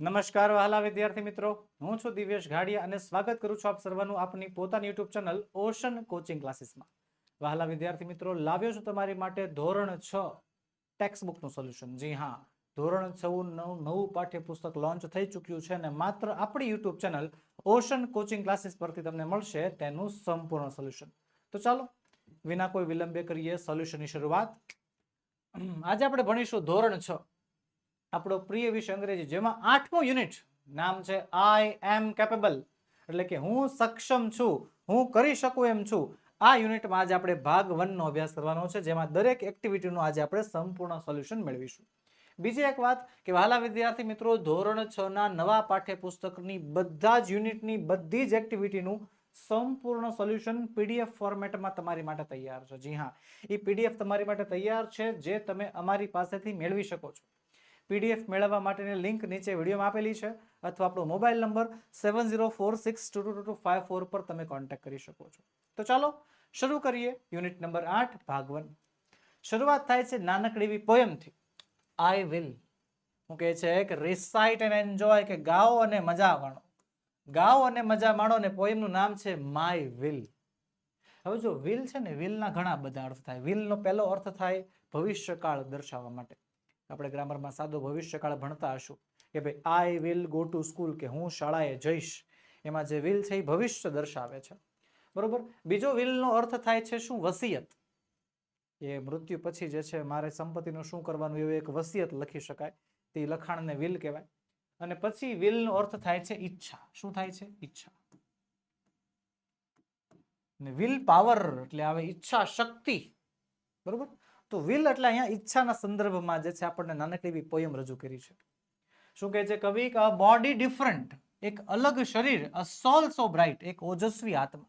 નમસ્કાર વહાલા વિદ્યાર્થી મિત્રો. હું છું દિવ્યેશ ઘાડિયા અને સ્વાગત કરું છું આપ સર્વનું આપની પોતાની યુટ્યુબ ચેનલ ઓશન કોચિંગ ક્લાસીસમાં. વહાલા વિદ્યાર્થી મિત્રો, લાવ્યો છું તમારી માટે ધોરણ છ ટેક્સ્ટ બુકનું સોલ્યુશન. જી હા, ધોરણ છ નવું પાઠ્યપુસ્તક લોન્ચ થઈ ચૂક્યું છે અને માત્ર આપણી YouTube channel Ocean Coaching Classes પરથી તમને મળશે તેનું સંપૂર્ણ સોલ્યુશન. તો ચાલો, વિના કોઈ વિલંબે કરીએ સોલ્યુશનની શરૂઆત. આજે આપણે ભણીશું ધોરણ છ. આપણો પ્રિય વિષય અંગ્રેજી, જેમાં આઠમો યુનિટ નામ છે આઈ એમ કેપેબલ એટલે કે હું સક્ષમ છું, હું કરી શકું એમ છું. આ યુનિટમાં આજે આપણે ભાગ વનનો અભ્યાસ કરવાનો છે, જેમાં દરેક એક્ટિવિટીનું આજે આપણે સંપૂર્ણ સોલ્યુશન મેળવીશું. બીજી એક વાત કે વહાલા વિદ્યાર્થી મિત્રો ધોરણ છ ના નવા પાઠ્યપુસ્તકની બધા જ યુનિટની બધી જ એક્ટિવિટીનું સંપૂર્ણ સોલ્યુશન પીડીએફ ફોર્મેટમાં તમારી માટે તૈયાર છે. જી હા, એ પીડીએફ તમારી માટે તૈયાર છે, જે તમે અમારી પાસેથી મેળવી શકો છો. પીડીએફ મેળવવા માટેની લિંક નીચે વિડીયોમાં આપેલી છે અથવા આપણો mobile number seven zero four six two two two five four પર તમે કોન્ટેક્ટ કરી શકો છો. તો ચાલો શરૂ કરીએ યુનિટ નંબર આઠ, ભાગ વન. શરૂઆત થાય છે નાનકડી એવી પોયમથી આઈ વિલ હું કહે છે કે રિસાઇટ એન્ડ એન્જોય કે ગાઓ અને મજા માણો. ગાઓ અને મજા માણો ને પોયમનું નામ છે માય વિલ હવે જો વિલ છે ને વિલના ઘણા બધા અર્થ થાય. વિલનો પહેલો અર્થ થાય ભવિષ્યકાળ દર્શાવવા માટે. આપણે ગ્રામરમાં સાદો ભવિષ્યકાળ ભણતા હશું કે ભાઈ I will go to school કે હું શાળાએ જઈશ. એમાં જે વિલ છે એ ભવિષ્ય દર્શાવે છે. બરોબર? બીજો વિલનો અર્થ થાય છે શું? વસિયત. એ મૃત્યુ પછી જે છે, મારે સંપત્તિનું શું કરવાનું એવું એક વસિયત લખી શકાય. તે લખાણને વિલ કહેવાય. અને પછી વિલનો અર્થ થાય છે ઈચ્છા. શું થાય છે? ઈચ્છા. ને વિલ પાવર એટલે આવે ઈચ્છા શક્તિ. બરોબર? તો વિલ એટલે અહીંયા ઈચ્છાના સંદર્ભમાં જે છે આપણને નાનકડી એવી પોયમ રજૂ કરી છે. શું કહે છે કવિ? કે બોડી ડિફરન્ટ એક અલગ શરીર અ સોલ સો બ્રાઇટ એક ઓજસ્વી આત્મા.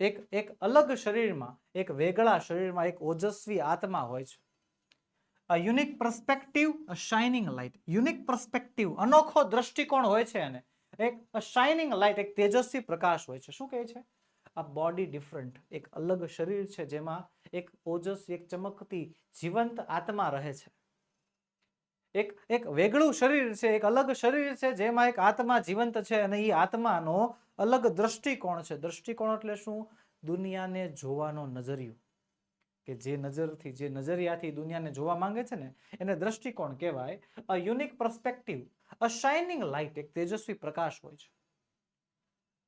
એક એક અલગ શરીરમાં, એક વેગળા શરીરમાં એક ઓજસ્વી આત્મા હોય છે. A unique perspective a shining light unique perspective અનોખો દ્રષ્ટિકોણ હોય છે અને એક શાઇનિંગ લાઇટ એક તેજસ્વી પ્રકાશ હોય છે. શું કહે છે? આ બોડી ડિફરન્ટ એક અલગ શરીર છે જેમાં એક ઓજસ્વી એક ચમકતી જીવંત આત્મા રહે છે. એક એક વેગળું શરીર છે, એક અલગ શરીર છે, જેમાં એક આત્મા જીવંત છે અને એ આત્માનો અલગ દ્રષ્ટિકોણ છે. દ્રષ્ટિકોણ એટલે શું? દુનિયાને જોવાનો નજરિયો. કે જે નજરથી, જે નજરિયાથી દુનિયાને જોવા માંગે છે ને, એને દ્રષ્ટિકોણ કહેવાય. A unique perspective a shining light એક તેજસ્વી પ્રકાશ હોય છે.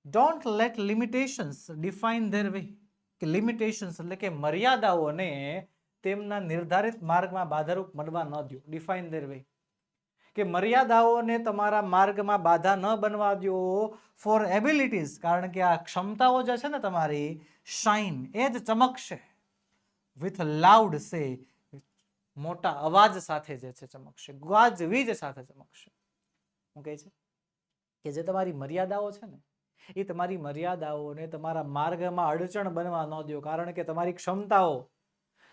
Don't let limitations define their way કે લિમિટેશન્સ એટલે કે મર્યાદાઓને તેમના નિર્ધારિત માર્ગમાં બાધારૂપ બનવા ન દો ડિફાઇન દેર વે કે મર્યાદાઓને તમારા માર્ગમાં બાધા ન બનવા દો ફોર એબિલિટીઝ કારણ કે આ ક્ષમતાઓ જે છે ને તમારી શાઇન એ જ ચમકશે. વિથ લાઉડ સે મોટા અવાજ સાથે જે છે ચમકશે. ગાજવીજ સાથે ચમકશે. શું કહે છે? કે જે તમારી મર્યાદાઓ છે ને એ તમારી મર્યાદાઓને તમારા માર્ગમાં અડચણ બનવા ન દો, કારણ કે તમારી ક્ષમતાઓ,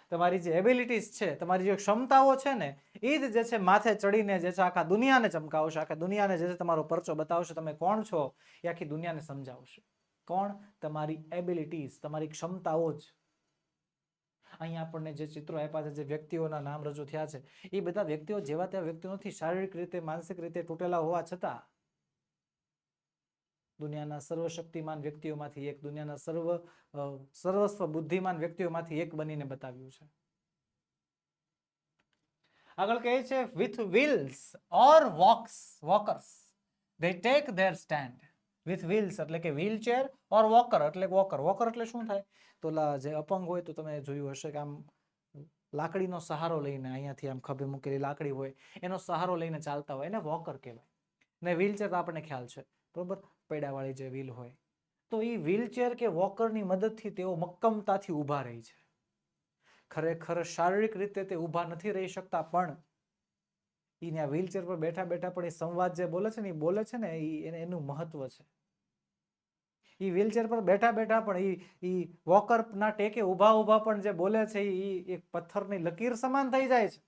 તમારી જે એબિલિટીઝ છે, તમારી જે ક્ષમતાઓ છે ને, એ જ જે છે માથે ચડીને જે છે આખા દુનિયાને ચમકાવશે, આખા દુનિયાને જે છે તમારો પરચો બતાવશે, તમે કોણ છો, એ આખી દુનિયાને સમજાવશે. કોણ? તમારી એબિલિટીઝ તમારી ક્ષમતાઓ જ. અહીંયા આપણને જે ચિત્રો આપ્યા છે, જે વ્યક્તિઓના નામ રજૂ થયા છે, એ બધા વ્યક્તિઓ જેવા તેવા વ્યક્તિઓ નથી, શારીરિક રીતે, માનસિક રીતે તૂટેલા હોવા છતાં. દુનિયાના સર્વશક્તિમાન વ્યક્તિઓમાંથી એક, દુનિયાના સર્વ સર્વસ્વ બુદ્ધિમાન વ્યક્તિઓમાંથી એક બનીને બતાવ્યું છે. આગળ કહે છે with wheels or walks walkers they take their stand with wheels એટલે કે વ્હીલચેર ઓર વોકર એટલે વોકર વોકર એટલે શું થાય? તો જે અપંગ હોય તો તમે જોયું હશે કે આમ લાકડીનો સહારો લઈને અહીંયાથી આમ ખભે મૂકેલી લાકડી હોય, એનો સહારો લઈને ચાલતા હોય, એને વોકર કહેવાય. ને વ્હીલચેર તો આપણને ખ્યાલ છે. બરોબર? પૈડાવાળી જે વ્હીલ હોય, તો એ વ્હીલચેર કે વોકરની મદદથી તેઓ મક્કમતાથી ઊભા રહી છે. ખરેખર શારીરિક રીતે તે ઊભા નથી રહી શકતા, પણ એને આ વ્હીલચેર પર બેઠા બેઠા પણ એ સંવાદ જે બોલે છે ને એ બોલે છે ને એને એનું મહત્વ છે. એ વ્હીલચેર પર બેઠા બેઠા પણ એ એ વોકરના ટેકે ઊભા ઊભા પણ જે બોલે છે એ એક પથ્થરની લકીર સમાન થઈ જાય છે.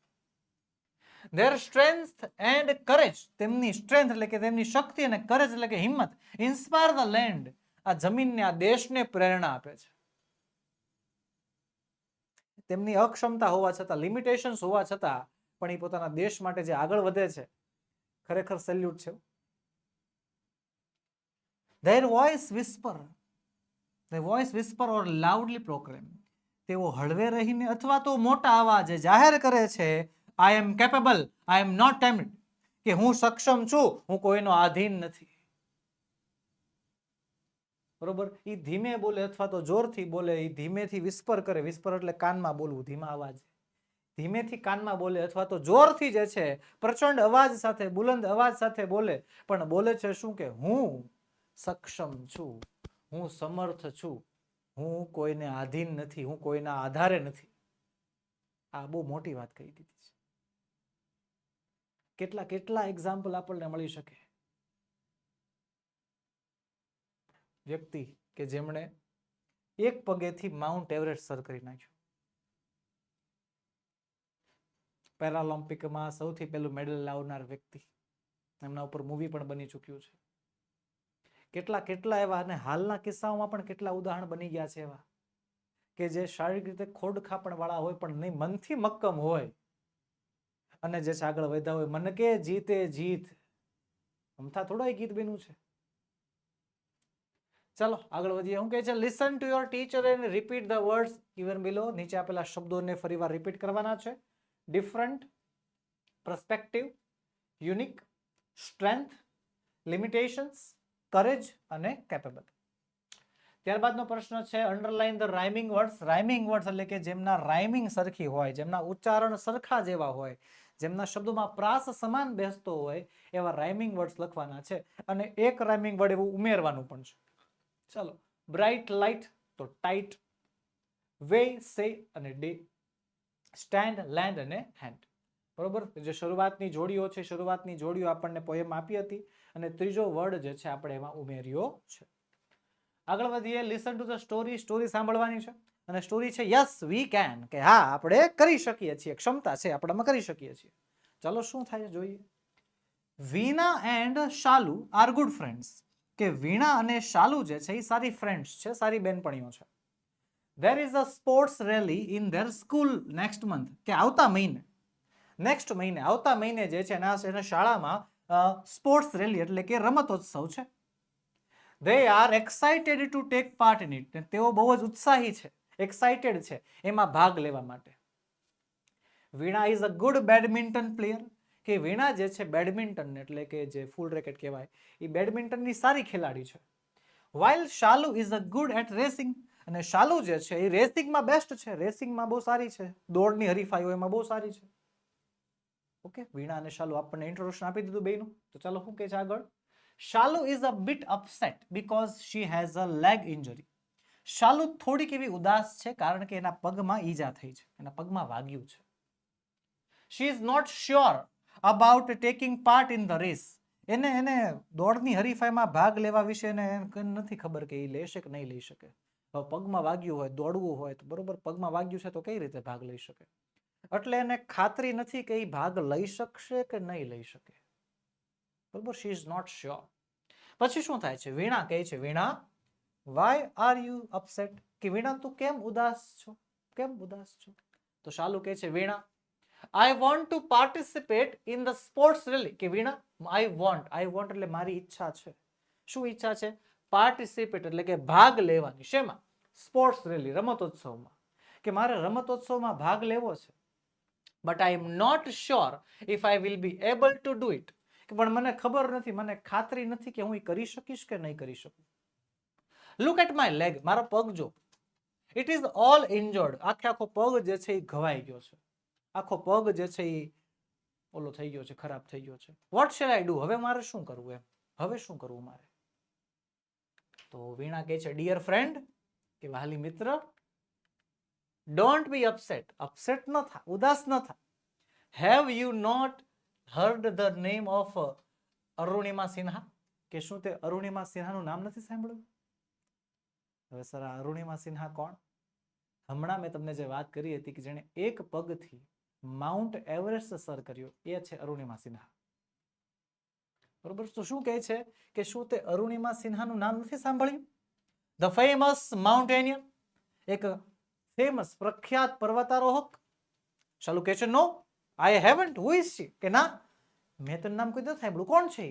ધેર સ્ટ્રેન્થ એન્ડ કરેજ તેમની સ્ટ્રેન્થ એટલે કે તેમની શક્તિ અને કરેજ એટલે કે હિંમત ઇન્સ્પાયર ધ લેન્ડ આ જમીનને, આ દેશને પ્રેરણા આપે છે. તેમની અક્ષમતા હોવા છતાં લિમિટેશન્સ હોવા છતાં, પણ એ પોતાના દેશ માટે જે આગળ વધે છે, ખરેખર સેલ્યુટ છે. Their voice whisper the voice whisper or loudly proclaim તેઓ હળવે રહીને અથવા તો મોટા અવાજે જાહેર કરે છે આઈ એમ કેપેબલ આઈ એમ નોટ ટેમ્ડ કે હું સક્ષમ છું, હું કોઈનો આધીન નથી. બરોબર? એ ધીમે બોલે અથવા તો જોરથી બોલે એ ધીમેથી વિસ્પર કરે. વિસ્પર એટલે કાનમાં બોલવું, ધીમા અવાજ. ધીમેથી કાનમાં બોલે અથવા તો જોરથી જે છે, પ્રચંડ અવાજ સાથે, બુલંદ અવાજ સાથે બોલે. પણ બોલે છે શું કે, હું સક્ષમ છું, હું સમર્થ છું, હું કોઈને આધીન નથી, હું કોઈના આધારે નથી. આ બહુ મોટી વાત કહી દીધી કેટલા કેટલા એક્ઝામ્પલ આપણને મળી શકે? વ્યક્તિ કે જેમણે એક પગેથી માઉન્ટ એવરેસ્ટ સર કરી નાખ્યું. પેરાલિમ્પિકમાં સૌથી પહેલું મેડલ લાવનાર વ્યક્તિ. એમના ઉપર મૂવી પણ બની ચૂક્યું છે. કેટલા કેટલા એવા અને હાલના કિસ્સાઓમાં પણ કેટલા ઉદાહરણ બની ગયા છે એવા કે જે શારીરિક રીતે ખોડખાપણ વાળા હોય પણ નહીં, મનથી મક્કમ હોય. અને જે આગળ વધ્યા હોય, મન કે જીતે જીત. અમથા થોડો ગીત બન્યું છે. ચાલો, આગળ વધીએ. હું કહે છે listen to your teacher and repeat the words even below નીચે આપેલા શબ્દોને ફરીવાર રિપીટ કરવાના છે. Different perspective unique strength limitations courage અને કેપેબલ ત્યારબાદનો પ્રશ્ન છે underline the rhyming words rhyming words એટલે કે જેમના રાઇમિંગ સરખી હોય, જેમના ઉચ્ચારણ સરખા જેવા હોય જેમના શબ્દોમાં પ્રાસ સમાન બેસતો હોય, એવા રાઇમિંગ વર્ડ્સ લખવાના છે અને એક રાઇમિંગ વર્ડ એવું ઉમેરવાનું પણ છે. ચાલો બ્રાઇટ લાઇટ તો ટાઈટ વે સે અને ડે સ્ટેન્ડ લેન્ડ અને હેન્ડ બરોબર? જે શરૂઆતની જોડીઓ છે, શરૂઆતની જોડીઓ આપણને પોએમ આપી હતી અને ત્રીજો વર્ડ જે છે, આપણે એમાં ઉમેર્યો છે. આગળ વધીએ listen to the story story સાંભળવાની છે. અને સ્ટોરી છે યસ વી કેન કે, હા, આપણે કરી શકીએ છીએ, ક્ષમતા છે આપણામાં કરી શકીએ છીએ. ચાલો, શું થાય જોઈએ? Veena and Shalu are good friends કે, વીણા અને શાલુ જે છે, એ સારી ફ્રેન્ડ્સ છે, સારી બેનપણીઓ છે. There is a sports rally in their school next month કે, આવતા મહિને. નેક્સ્ટ મહિને, આવતા મહિને જે છે, એના શાળામાં સ્પોર્ટ્સ રેલી એટલે કે રમતોત્સવ છે. They are excited to take part in it તેઓ બહુ જ ઉત્સાહી છે. એક્સાઇટેડ છે એમાં ભાગ લેવા માટે. Veena is a good badminton player કે વીણા જે છે બેડમિન્ટન એટલે કે જે ફૂલ રેકેટ કહેવાય, એ બેડમિન્ટનની સારી ખેલાડી છે. While Shalu is a good at racing અને શાલુ જે છે એ રેસિંગમાં બેસ્ટ છે રેસિંગમાં બહુ સારી છે, દોડની હરીફાઈઓ એમાં બહુ સારી છે. ઓકે વીણા અને શાલુ આપણને ઇન્ટ્રોડક્શન આપી દીધું બેનું તો ચાલો શું કહે છે આગળ? Shalu is a bit upset because she has a leg injury Shalu થોડીક એવી ઉદાસ છે કારણ કે એના પગમાં ઈજા થઈ છે. એના પગમાં વાગ્યું છે. She is not sure about taking part in the race એને એને દોડની હરીફાઈમાં ભાગ લેવા વિશે એને નથી ખબર કે એ લેશે કે નહીં લઈ શકે. પગમાં વાગ્યું હોય, દોડવું હોય, તો બરોબર પગમાં વાગ્યું છે તો કઈ રીતે ભાગ લઈ શકે? એટલે એને ખાતરી નથી કે એ ભાગ લઈ શકશે કે નહીં લઈ શકે. બરોબર? શી ઇઝ નોટ શ્યોર પછી શું થાય છે? વીણા કહે છે, Veena why are you upset કે વીણા, તું કેમ ઉદાસ છો? કેમ ઉદાસ છો? તો શાલુ કહે છે, Veena I want to participate in the sports rally કે Veena I want I want એટલે મારી ઈચ્છા છે. શું ઈચ્છા છે? પાર્ટિસિપેટ એટલે કે ભાગ લેવાની. શેમાં? સ્પોર્ટ્સ રેલી રમતોત્સવમાં. કે મારે રમતોત્સવમાં ભાગ લેવો છે. But I am not sure if I will be able to do it પણ મને ખબર નથી, મને ખાતરી નથી કે હું એ કરી શકીશ કે નહીં કરી શકું. લુક એટ માય લેગ મારો પગ જો. ઇટ ઇઝ ઓલ ઇન્જર્ડ આખે આખો પગ જે છે એ ઘવાઈ ગયો છે. આખો પગ જે છે એ ઓલો થઈ ગયો છે, ખરાબ થઈ ગયો છે. વોટ શેલ આઈ ડુ હવે મારે શું કરવું એમ? હવે શું કરવું મારે? તો વીણા કહે છે ડિયર ફ્રેન્ડ કે વાલી મિત્ર ડોન્ટ બી અપસેટ અપસેટ ન થા, ઉદાસ ન થા. Have you not heard the name of Arunima Sinha? કે શું તે અરુણિમા સિન્હાનું નામ નથી સાંભળ્યું? હવે સર અરુણિમા સિન્હા કોણ? હમણાં મેં તમને જે વાત કરી હતી કે જેણે એક પગથી માઉન્ટ એવરેસ્ટ સર કર્યો, એ છે અરુણિમા સિન્હા. બરોબર? તો શું કહે છે કે શું તે અરુણિમા સિન્હાનું નામ નથી સાંભળ્યું? ધ ફેમસ માઉન્ટેનિયર એક ફેમસ પ્રખ્યાત પર્વતારોહક. ચાલુ કહે છે નો આઈ હેવન્ટ હુ ઇઝ શી કે ના, મેં તો નામ કોઈ નથી સાંભળ્યું. કોણ છે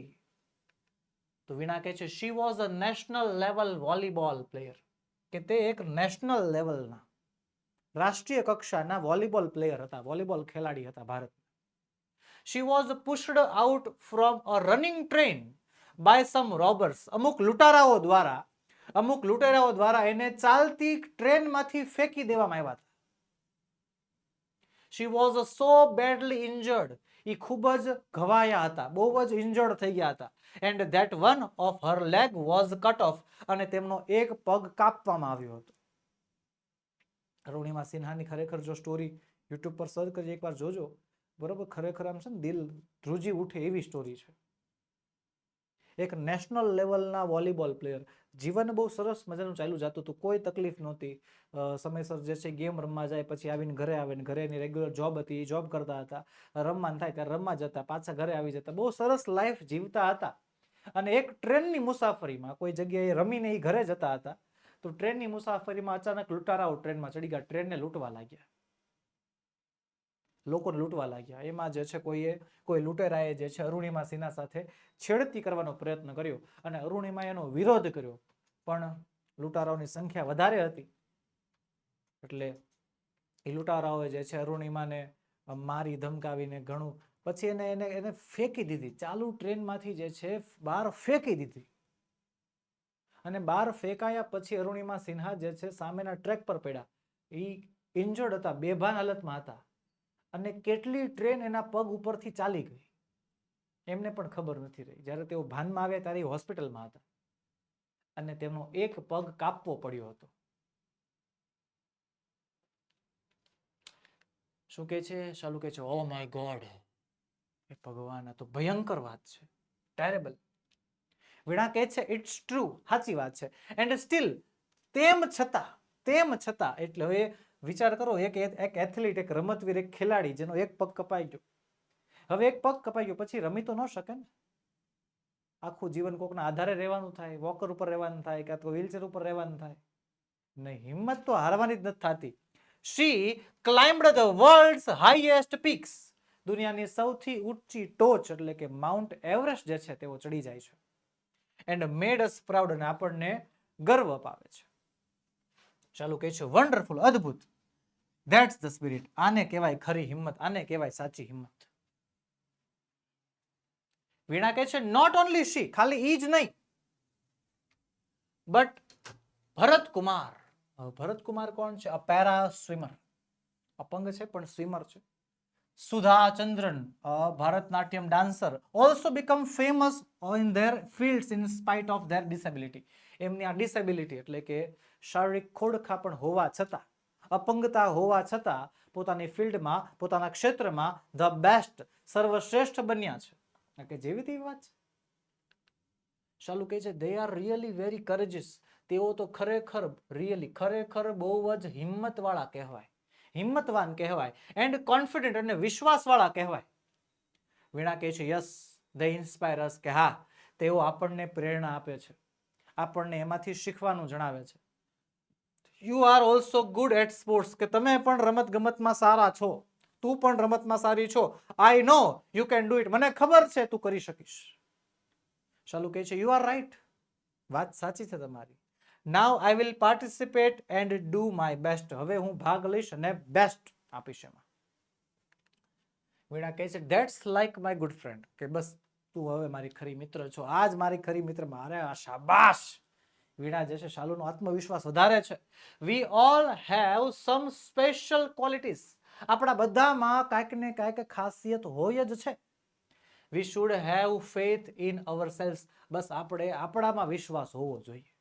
તો વીણા કહે છે she was a national level volleyball player કે તે એક નેશનલ લેવલના રાષ્ટ્રીય કક્ષાના વોલીબોલ પ્લેયર હતા વોલીબોલ ખેલાડી હતા Bharat she was pushed out from a running train by some robbers અમુક લૂંટારાઓ દ્વારા, અમુક લૂંટેરાઓ દ્વારા એને ચાલતી ટ્રેનમાંથી ફેંકી દેવામાં આવ્યા હતા. She was so badly injured એ ખૂબ જ ઘવાયા હતા, બહુ જ ઇન્જર્ડ થઈ ગયા હતા. And that one of her leg was cut off અને તેમનો એક પગ કાપવામાં આવ્યો હતો. અરુણિમા સિન્હાની ખરેખર જો સ્ટોરી યુટ્યુબ પર સર્ચ કરી એકવાર જોજો. બરોબર? ખરેખર આમ છે ને, દિલ ધ્રુજી ઉઠે એવી સ્ટોરી છે. એક નેશનલ લેવલના વોલીબોલ પ્લેયર જીવન બહુ સરસ મજાનું ચાલ્યું જતું હતું. કોઈ તકલીફ નહોતી. સમયસર જે છે ગેમ રમવા જાય, પછી આવીને ઘરે આવે ને ઘરે એની રેગ્યુલર જોબ હતી, એ જોબ કરતા હતા. રમવાનું થાય ત્યારે રમવા જતા, પાછા ઘરે આવી જતા. બહુ સરસ લાઈફ જીવતા હતા. અને એક ટ્રેનની મુસાફરીમાં, કોઈ જગ્યાએ રમીને એ ઘરે જતા હતા, તો ટ્રેનની મુસાફરીમાં અચાનક લૂંટારાઓ ટ્રેનમાં ચડી ગયા. ટ્રેનને લૂંટવા લાગ્યા. લોકોને લૂંટવા લાગ્યા. એમાં જે છે કોઈએ, કોઈ લૂંટેરાએ જે છે અરુણિમા સિન્હા સાથે છેડતી કરવાનો પ્રયત્ન કર્યો અને અરુણિમાએ એનો વિરોધ કર્યો. પણ લૂંટારાઓની સંખ્યા વધારે હતી. એટલે એ લૂંટારાઓએ જે છે અરુણિમાને મારી ધમકાવીને ઘણું પછી એને એને એને ફેંકી દીધી. ચાલુ ટ્રેનમાંથી જે છે બહાર ફેંકી દીધી. અને બહાર ફેંકાયા પછી અરુણિમા સિન્હા જે છે સામેના ટ્રેક પર પડ્યા. એ ઇન્જર્ડ હતા, બેભાન હાલતમાં હતા. અને કેટલી ટ્રેન એના પગ ઉપરથી ચાલી ગઈ? એમને પણ ખબર નથી રહી. જ્યારે તેઓ ભાનમાં આવ્યા ત્યારે હોસ્પિટલમાં હતા. અને તેમનો એક પગ કાપવો પડ્યો હતો. શું કે છે? શાલુ કે છે ઓ માય ગોડ એ ભગવાન, આ તો ભયંકર વાત છે. ટેરેબલ વીણા કહે છે ઇટ્સ ટ્રુ સાચી વાત છે. એન્ડ સ્ટીલ તેમ છતાં તેમ છતાં, એટલે હવે વિચાર કરો, એક એક એથ્લીટ એક રમતવીર, એક ખેલાડી જેનો એક પગ કપાઈ ગયો. હવે એક પગ કપાઈ ગયો, પછી રમી તો ન શકે ને. આખું જીવન કોકના આધારે રહેવાનું થાય વોકર ઉપર રહેવાનું થાય કાં તો વ્હીલચેર ઉપર રહેવાનું થાય. નહીં, હિંમત તો હારવાની જ નથી થતી. She climbed the world's highest peaks દુનિયાની સૌથી ઊંચી ટોચ એટલે કે માઉન્ટ એવરેસ્ટ જે છે તેઓ ચડી જાય છે. એન્ડ મેડ અસ પ્રાઉડ અને આપણને ગર્વ અપાવે છે. ચાલુ કહે છે વન્ડરફુલ અદ્ભુત. ધેટ્સ ધ સ્પિરિટ આને કહેવાય ખરી હિંમત, આને કહેવાય સાચી હિંમત. વીણા કહે છે નોટ ઓનલી શી ખાલી ઈ જ નહીં બટ ભરત કુમાર ભરત કુમાર કોણ છે? A para swimmer. અપંગ છે, પણ સ્વિમર છે. Sudha Chandran Bharatanatyam dancer also become famous in their fields in spite of their disability એમની આ ડિસેબિલિટી એટલે કે શારીરિક ખોડખા પણ હોવા છતાં અપંગતા હોવા છતાં પોતાની ફિલ્ડમાં, પોતાના ક્ષેત્રમાં ધ બેસ્ટ, સર્વશ્રેષ્ઠ બન્યા છે. કે જેવી તેવી વાત છે? શાલુ કહે છે they are really very courageous તેઓ તો ખરેખર રિયલી ખરેખર બહુ જ હિંમતવાળા કહેવાય. હિંમતવાન કહેવાય એન્ડ કોન્ફિડન્ટ અને વિશ્વાસવાળા કહેવાય. વીણા કહે છે યસ દે ઇન્સ્પાયર અસ કે હા, તેઓ આપણને પ્રેરણા આપે છે. આપણને એમાંથી શીખવાનું જણાવે છે. You are also good at sports કે તમે પણ રમત ગમતમાં સારા છો. તું પણ રમતમાં સારી છો. I know you can do it મને ખબર છે તું કરી શકીશ. ચાલુ કહે છે યુ આર રાઈટ વાત સાચી છે તમારી. Now I will participate and do my best હવે હું ભાગ લઈશ અને બેસ્ટ આપીશ એમાં. વીણા કહે છે that's like my good friend કે બસ, તું હવે મારી ખરી મિત્ર છો. આજ મારી ખરી મિત્ર. મારે આ શાબાશ. વીણા જે છે, શાલુનો આત્મવિશ્વાસ વધારે છે. We all have some special qualities આપણા બધામાં કાંઈક ને કાંઈક ખાસિયત હોય જ છે. We should have faith in ourselves બસ આપણે, આપણામાં વિશ્વાસ હોવો જોઈએ.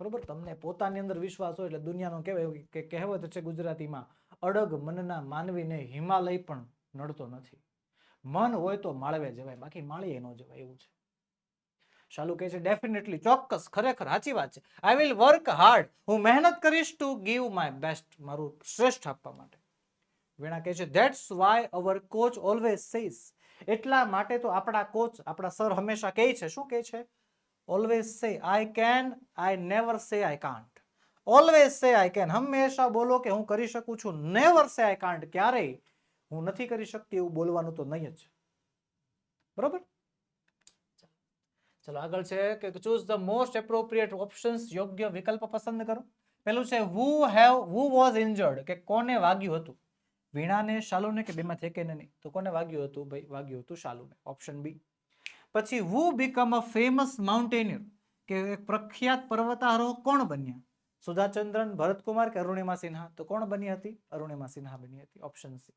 બરોબર? તમને પોતાની અંદર વિશ્વાસ હોય એટલે દુનિયાનો કહેવાય કે કહેવત છે ગુજરાતીમાં, અડગ મનના માનવીને હિમાલય પણ નડતો નથી. મન હોય તો માળવે જવાય, બાકી માળીએ ન જવાય એવું છે. શાલુ કહે છે ડેફિનેટલી ચોક્કસ, ખરેખર, સાચી વાત છે. આઈ વિલ વર્ક હાર્ડ હું મહેનત કરીશ ટુ ગીવ માય બેસ્ટ મારું શ્રેષ્ઠ આપવા માટે. વીણા કહે છે that's why our coach always says એટલા માટે તો આપણા કોચ આપણા સર હંમેશા કહે છે, શું કહે છે? Always say I can I never સે I can't always say I can હંમેશા બોલો કે, હું કરી શકું છું. નેવર સે આઈ કાન્ટ ક્યારેય હું નથી કરી શકતી, એવું બોલવાનું તો નહીં જ. બરોબર? ચલો, આગળ છે કે choose the most appropriate options યોગ્ય વિકલ્પ પસંદ કરો. પેલું છે who have who was injured કે કોને વાગ્યું હતું? વીણાને, શાલુને કે બેમાંથી એકેને નહીં? તો કોને વાગ્યું હતું? ભાઈ, વાગ્યું હતું શાલુને. ઓપ્શન બી પછી who become a famous mountaineer કે એક પ્રખ્યાત પર્વતારોહ કોણ બન્યા? સુધાચંદ્રન, ભરતકુમાર કે અરુણિમા સિન્હા? તો કોણ બની હતી? અરુણિમા સિન્હા બની હતી. ઓપ્શન સી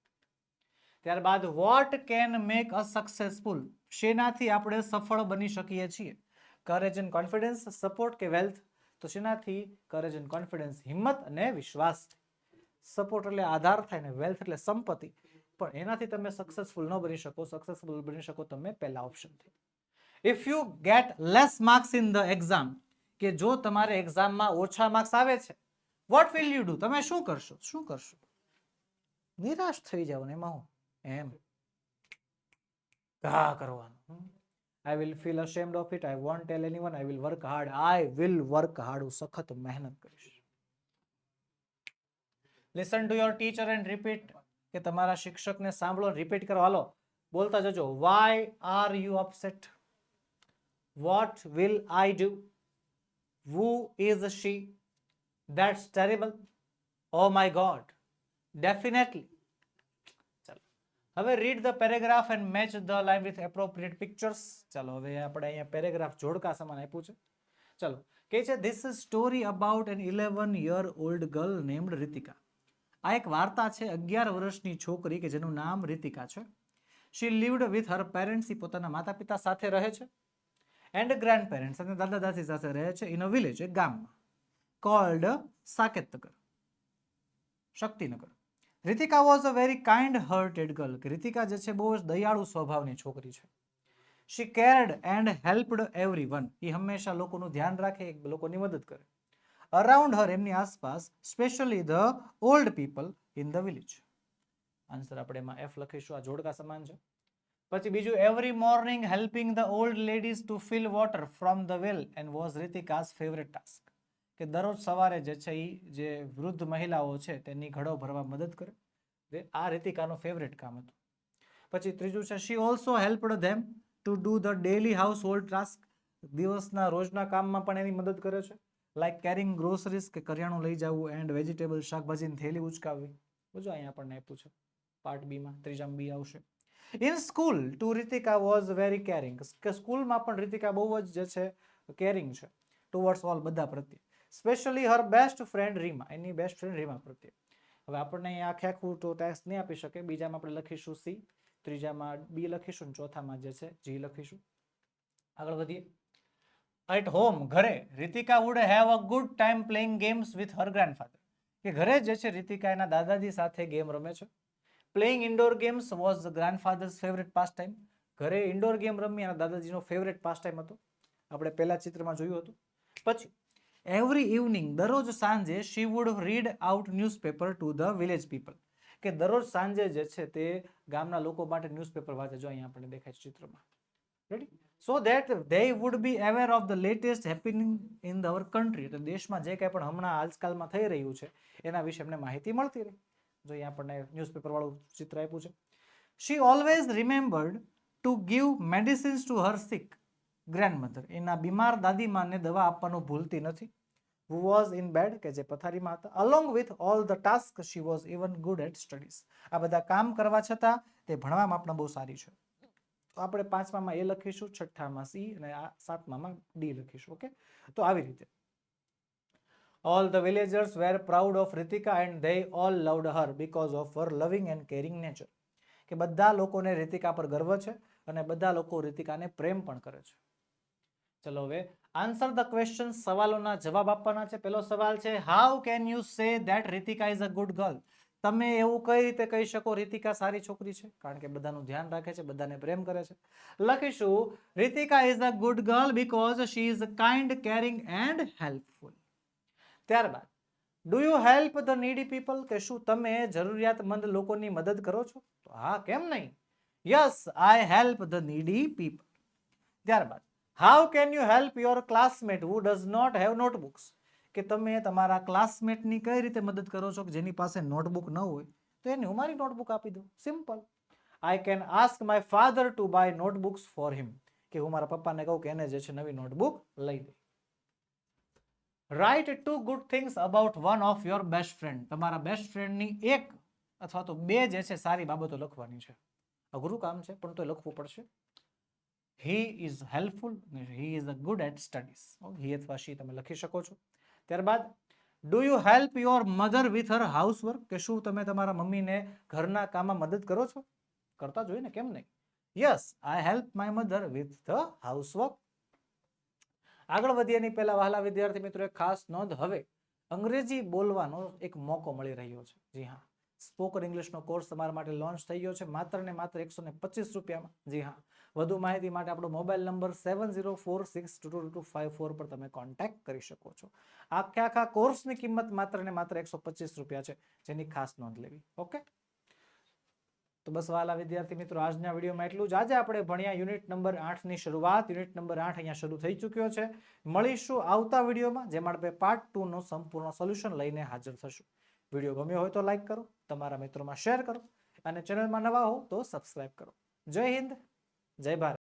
ત્યારબાદ what can make a successful? શેનાથી આપણે સફળ બની શકીએ છીએ? કરેજ એન્ડ કોન્ફિડન્સ સપોર્ટ કે વેલ્થ તો શેનાથી? કરેજ એન્ડ કોન્ફિડન્સ હિંમત અને વિશ્વાસ સપોર્ટ એટલે આધાર થાય ને વેલ્થ એટલે સંપત્તિ. પણ એનાથી તમે સક્સેસફુલ ન બની શકો. સક્સેસફુલ બની શકો તમે પહેલા ઓપ્શનથી if you get less marks in the exam કે જો તમારે એક્ઝામમાં ઓછા માર્ક્સ આવે છે વોટ વિલ યુ ડુ તમે શું કરશો? શું કરશો? નિરાશ થઈ જાવ ને એમાં હું. એમ. ઘા કરવાનું. I will feel ashamed of it I won't tell anyone I will work hard I will work hard હું સખત મહેનત કરીશ. Listen to your teacher and repeat કે તમારા શિક્ષકને સાંભળો. રિપીટ કરો. હાલો. બોલતા જજો. Why are you upset what will I do who is she? That's terrible. Oh my god. Definitely. ચાલો હવે read the paragraph and match the line with appropriate pictures ચાલો, હવે આપણે અહીંયા પેરેગ્રાફ જોડકા સમાન આપ્યું છે. ચાલો કે છે this story about an eleven year old girl named Ritika આ એક વાર્તા છે અગિયાર વર્ષની છોકરી કે જેનું નામ રીતિકા છે. She lived with her parents પોતાના માતા પિતા સાથે રહે છે એન્ડ ગ્રાન્ડ પેરેન્ટ્સ અને દાદા દાદી સાથે રહે છે ઇન અ વિલેજ એક ગામમાં called Saketnagar, Shaktinagar. Ritika was a very kind hearted girl Ritika જે છે, બહુ જ દયાળુ સ્વભાવની છોકરી છે. She cared and helped everyone એ હંમેશા લોકોનું ધ્યાન રાખે લોકોની મદદ કરે. અરાઉન્ડ હર એમની આસપાસ specially the old people in the village answer આપણે એમાં એફ લખીશું, આ જોડકા સમાન છે. પછી બીજું every morning helping the old ladies to fill water from the well and was Ritika's favourite task કે દરરોજ સવારે જે છે એ જે વૃદ્ધ મહિલાઓ છે તેની ઘડો ભરવા મદદ કરે. તે આ રીતિકાનું ફેવરેટ કામ હતું. પછી ત્રીજું છે she also helped them to do the daily household task દિવસના રોજના કામમાં પણ એની મદદ કરે છે. લાઈક કેરિંગ ગ્રોસરીઝ કે કરિયાણું લઈ જવું એન્ડ વેજીટેબલ શાકભાજીની થેલી ઉચકાવવી. બધું અહીંયા આપણને આપ્યું છે. પાર્ટ બીમાં ત્રીજામાં બી આવશે. In school too Ritika was very caring કે સ્કૂલમાં પણ રીતિકા બહુ જ જે છે કેરિંગ છે. ટુવર્ડ્સ ઓલ બધા પ્રત્યે. Specially her best friend Reema એની બેસ્ટ ફ્રેન્ડ રીમા પ્રત્યે. હવે આપણને આખે આખું તો ટેક્સ નહીં આપી શકે. બીજામાં આપણે લખીશું સી ત્રીજામાં બી લખીશું અને ચોથામાં જે છે જી લખીશું. આગળ વધીએ. એટ હોમ ઘરે, Ritika would have a good time playing games with her grandfather કે ઘરે જે છે, રીતિકા એના દાદાજી સાથે ગેમ રમે છે. Playing indoor games was grandfather's favourite pastime ઘરે ઇન્ડોર ગેમ રમી અને દાદાજીનો ફેવરેટ પાસ ટાઈમ હતો. આપણે પહેલા ચિત્રમાં જોયું હતું. પછી એવરી ઇવનિંગ દરરોજ સાંજે she would read out newspaper to the village people કે દરરોજ સાંજે જે છે તે ગામના લોકો માટે ન્યૂઝપેપર વાંચે. જો અહીંયા આપણને દેખાય છે ચિત્રમાં. Ready so that they would be aware of the latest happening in the our country એટલે દેશમાં જે કંઈ પણ હમણાં આજકાલમાં થઈ રહ્યું છે, એના વિશે એમને માહિતી મળતી રહે. જો અહીંયા આપણને ન્યૂઝપેપર વાળું ચિત્ર આપ્યું છે. She always remembered to give medicines to her sick grandmother એના બીમાર દાદીમાને દવા આપવાનું ભૂલતી નથી. Who was in bed, કે જે પથારીમાં હતા, along with all the tasks she was even good at studies. આ બધા કામ કરવા છતાં તે ભણવામાં પણ બહુ સારી છે. તો આપણે પાંચમામાં એ લખીશું, છઠ્ઠામાં સી અને આ સાતમામાં ડી લખીશું, ઓકે? તો આવી રીતે. All the villagers were proud of Ritika and they all loved her because of her loving and caring nature કે બધા લોકોને રિતિકા પર ગર્વ છે અને બધા લોકો રિતિકાને પ્રેમ પણ કરે છે. ચલો હવે આન્સર ધ ક્વેશ્ચન સવાલોના જવાબ આપવાના છે. પહેલો સવાલ છે how can you say that Ritika is a good girl તમે એવું કઈ રીતે કહી શકો? રીતિકા સારી છોકરી છે. કારણ કે બધાનું ધ્યાન રાખે છે, બધાને પ્રેમ કરે છે. લખીશું Ritika is a good girl because she is kind caring and helpful ત્યારબાદ do you help the needy people કે શું તમે જરૂરિયાતમંદ લોકોની મદદ કરો છો? તો હા, કેમ નહીં? Yes I help the needy people ત્યારબાદ how can you help your classmate who does not have notebooks કે તમે તમારા ક્લાસમેટની કઈ રીતે મદદ કરો છો કે જેની પાસે નોટબુક ન હોય, તો એને હું મારી નોટબુક આપી દઉં. Simple I can ask my father to buy notebooks for him કે હું મારા પપ્પાને કહું કે એને જે છે નવી નોટબુક લઈ દે. Write two good things about one of your best friend તમારા બેસ્ટ ફ્રેન્ડની એક અથવા તો બે જે છે સારી બાબતો લખવાની છે. અઘરું કામ છે, પણ તો લખવું પડશે. He is helpful he is a good at studies he અથવા શી તમે લખી શકો છો. ત્યારબાદ do you help your mother with her housework કે શું તમે તમારા મમ્મીને ઘરના કામમાં મદદ કરો છો? કરતા જોઈએ ને, કેમ નહીં? Yes I help my mother with the housework આગળ વધીએ એની પહેલા વહાલા વિદ્યાર્થી મિત્રો, એક ખાસ નોંધ. હવે અંગ્રેજી બોલવાનો એક મોકો મળી રહ્યો છે. જી હા. સ્પોકન ઇંગ્લિશનો કોર્સ તમારા માટે લોન્ચ થઈ ગયો છે. માત્ર ને માત્ર એકસો ને પચીસ રૂપિયામાં. જી હા. વધુ માહિતી માટે આપણો mobile number seven zero four six two two two five four પર તમે કોન્ટેક્ટ કરી શકો છો. આખે આખા કોર્સની કિંમત માત્ર ને માત્ર એકસો પચીસ રૂપિયા છે? જેની ખાસ નોંધ લેવી. ઓકે? તો બસ વાલા વિદ્યાર્થી મિત્રો, આજના વિડીયોમાં એટલું જ. આજે આપણે ભણ્યા યુનિટ નંબર આઠની શરૂઆત. યુનિટ નંબર આઠ અહીંયા શરૂ થઈ ચૂક્યો છે. મળીશું આવતા વિડીયોમાં, જેમાં આપણે પાર્ટ ટુ નું સંપૂર્ણ સોલ્યુશન લઈને હાજર થશું. વીડિયો ગમ્યો હોય તો લાઈક કરો. તમારા મિત્રોમાં શેર કરો અને ચેનલમાં નવા હો તો સબસ્ક્રાઇબ કરો. જય હિન્દ, જય ભારત.